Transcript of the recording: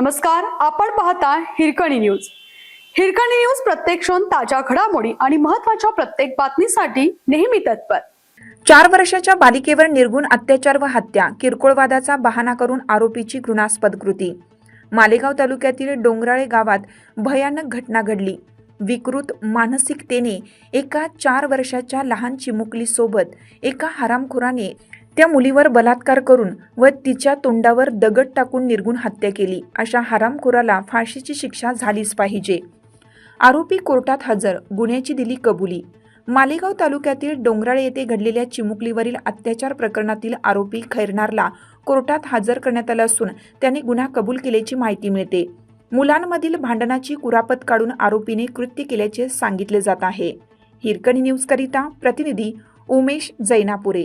नमस्कार आपण पाहता हिरकणी न्यूज. हिरकणी न्यूज प्रत्येक क्षण ताज्या घडामोडी आणि महत्त्वाच्या प्रत्येक बातमीसाठी नेहमी तत्पर. चार वर्षाच्या बालिकेवर निर्गुण अत्याचार व हत्या किरकोळवादाचा बहाना बहाणा करून आरोपीची घृणास्पद कृती. मालेगाव तालुक्यातील डोंगराळे गावात भयानक घटना घडली. विकृत मानसिकतेने एका चार वर्षाच्या लहान चिमुकलीसोबत एका हरामखोराने त्या मुलीवर बलात्कार करून व तिच्या तोंडावर दगड टाकून निर्गुण हत्या केली. अशा हरामखोराला फाशीची शिक्षा झालीच पाहिजे. आरोपी कोर्टात हजर गुन्ह्याची दिली कबुली. मालेगाव तालुक्यातील डोंगराळे येथे घडलेल्या चिमुकलीवरील अत्याचार प्रकरणातील आरोपी खैरनारला कोर्टात हजर करण्यात आलं असून त्याने गुन्हा कबूल केल्याची माहिती मिळते. मुलांमधील भांडणाची कुरापत काढून आरोपीने कृत्य केल्याचे सांगितले जात आहे. हिरकणी न्यूजकरिता प्रतिनिधी उमेश जैनापुरे.